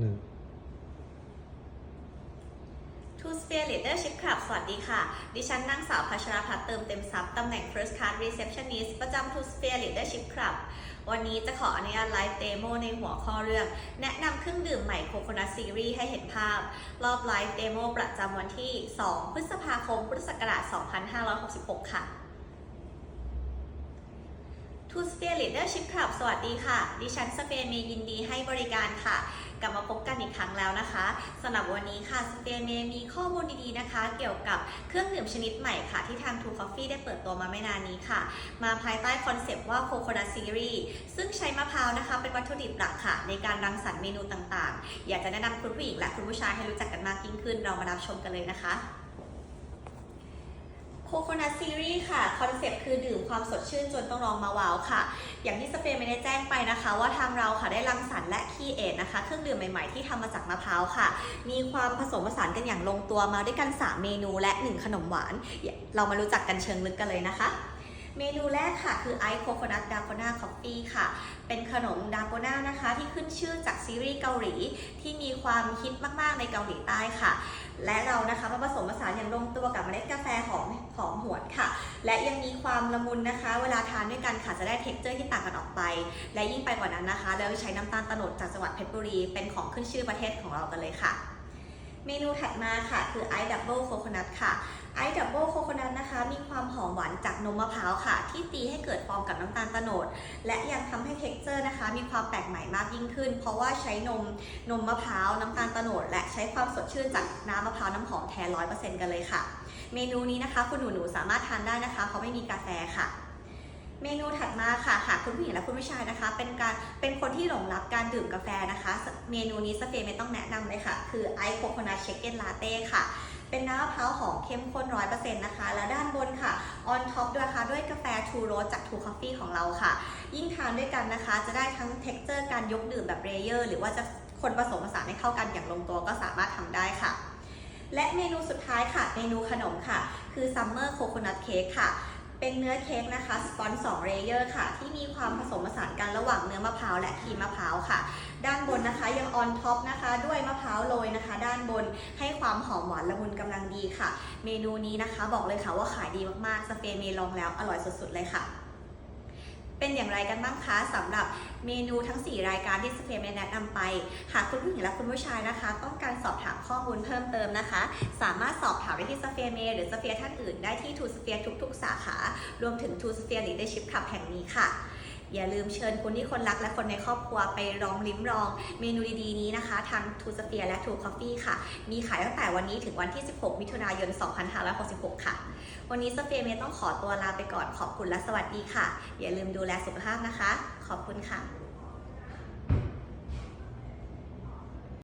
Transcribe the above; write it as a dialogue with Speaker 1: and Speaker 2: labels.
Speaker 1: หนึ่ง
Speaker 2: Two Sphere Leadership Club สวัสดีค่ะ ดิฉันนางสาวพัชราพัฒน์เติมเต็มทรัพย์ตำแหน่ง First Card Receptionist ประจำ Two Sphere Leadership Club วันนี้จะขออนุญาตไลฟ์เดโมในหัวข้อเรื่อง แนะนำเครื่องดื่มใหม่โคโคนัทซีรีส์ให้เห็นภาพ รอบไลฟ์เดโมประจำวันที่ 2 พฤษภาคม พุทธศักราช 2566 ค่ะทูสเปียร์ลีดเดอร์ชิพคลับสวัสดีค่ะ ดิฉันสเปียร์มียินดีให้บริการค่ะ ลับมาพบกันอีกครั้งแล้วนะคะสำหรับวันนี้ค่ะสเตย์เมมีข้อมูลดีๆนะคะ เกี่ยวกับเครื่องดื่มชนิดใหม่ค่ะ ที่ทาง True Coffee ได้เปิดตัวมาไม่นานนี้ค่ะ มาภายใต้คอนเซปต์ว่า Coconut Series ซึ่งใช้มะพร้าวนะคะ เป็นวัตถุดิบหลักค่ะ ในการรังสรรค์เมนูต่างๆ อยากจะแนะนำคุณผู้หญิงและคุณผู้ชายให้รู้จักกันมากยิ่งขึ้น เรามารับชมกันเลยนะคะ คโคนัทซีรีส์ค่ะ คอนเซปต์คือดื่มความสดชื่นจนต้องลองมาว้าวค่ะ อย่างที่สเปนไม่ได้แจ้งไปนะคะ ว่าทางเราค่ะได้รังสรรค์และคีเอทนะคะ เครื่องดื่มใหม่ ๆ ที่ทำมาจากมะพร้าวค่ะ มีความผสมผสานกันอย่างลงตัวมาด้วยกัน 3 เมนูและ 1 ขนมหวาน เรามารู้จักกันเชิงลึกกันเลยนะคะ เมนูแรกค่ะคือไอซ์โคโคนัทดาโกนาคอฟฟี่ค่ะ เป็นขนมดาโกนานะคะ ที่ขึ้นชื่อจากซีรีส์เกาหลีที่มีความฮิตมาก ๆ ในเกาหลีใต้ค่ะ และเรานะคะมาผสมผสานอย่างลงตัวกับเมล็ดกาแฟหอมหอมหวนค่ะ และยังมีความละมุนนะคะ เวลาทานด้วยกันค่ะจะได้เท็กเจอร์ที่ต่างกันออกไป และยิ่งไปกว่านั้นนะคะเราใช้น้ำตาลโตนดจากจังหวัดเพชรบุรีเป็นของขึ้นชื่อประเทศของเรากันเลยค่ะ เมนูถัดมาค่ะคือไอซ์ดับเบิลโคโคนัทค่ะไอซ์ดับเบิลโคโคนัทนะคะ มีความหอมหวานจากนมมะพร้าวค่ะ ที่ตีให้เกิดฟองกับน้ำตาลโนด และยังทำให้เท็กเจอร์นะคะ มีความแปลกใหม่มากยิ่งขึ้น เพราะว่าใช้นมนมมะพร้าวน้ำตาลโนด และใช้ความสดชื่นจากน้ำมะพร้าวน้ำหอมแท้ร้อยเปอร์เซ็นต์กันเลยค่ะ เมนูนี้นะคะคุณหนูๆสามารถทานได้นะคะ เพราะไม่มีกาแฟค่ะ เมนูถัดมาค่ะหากคุณผู้หญิงและคุณผู้ชายนะคะ เป็นการเป็นคนที่หลงรักการดื่มกาแฟนะคะ เมนูนี้สเปนไม่ต้องแนะนำเลยค่ะ คือไอโคโคนัทเชคเก้นลาเต้ค่ะ เป็นน้ำมะพร้าวหอมเข้มข้นร้อยเปอร์เซ็นต์นะคะ แล้วด้านบนค่ะออนท็อปด้วยค่ะ ด้วยกาแฟทูโรสจากทูคอฟฟี่ของเราค่ะ ยิ่งทานด้วยกันนะคะ จะได้ทั้งเท็กเจอร์การยกดื่มแบบเรเยอร์ หรือว่าจะคนผสมผสานให้เข้ากันอย่างลงตัวก็สามารถทำได้ค่ะและเมนูสุดท้ายค่ะ เมนูขนมค่ะ คือซัมเมอร์โคโคนัทเค้กค่ะ เป็นเนื้อเค้กนะคะสปอนสองเลเยอร์ค่ะ ที่มีความผสมผสานกันระหว่างเนื้อมะพร้าวและครีมมะพร้าวค่ะ ด้านบนนะคะยังออนท็อปนะคะ ด้วยมะพร้าวโรยนะคะ ด้านบนให้ความหอมหวานละมุนกำลังดีค่ะ เมนูนี้นะคะ บอกเลยค่ะว่าขายดีมากๆสเปนเมลองแล้วอร่อยสุดๆเลยค่ะ เป็นอย่างไรกันบ้างคะสำหรับเมนูทั้ง 4 รายการที่สเปรย์แนะนำไป หากคุณผู้หญิงและคุณผู้ชายนะคะ ต้องการสอบถามข้อมูลเพิ่มเติมนะคะ สามารถสอบถามได้ที่สเฟียเมหรือสเฟียท่านอื่นได้ที่ทูสเฟียทุก ๆ สาขารวมถึงทูสเฟียลีดเดอร์ชิพคลับแห่งนี้ค่ะ อย่าลืมเชิญคนที่คนรักและคนในครอบครัวไปลองลิ้มลองเมนูดีๆนี้นะคะทางทูสเปียและทูคอฟฟี่ค่ะ มีขายตั้งแต่วันนี้ถึงวันที่ 16 มิถุนายน 2566 ค่ะ วันนี้สเปียเมต้องขอตัวลาไปก่อนขอบคุณและสวัสดีค่ะ อย่าลืมดูแลสุขภาพนะคะ ขอบคุณค่ะ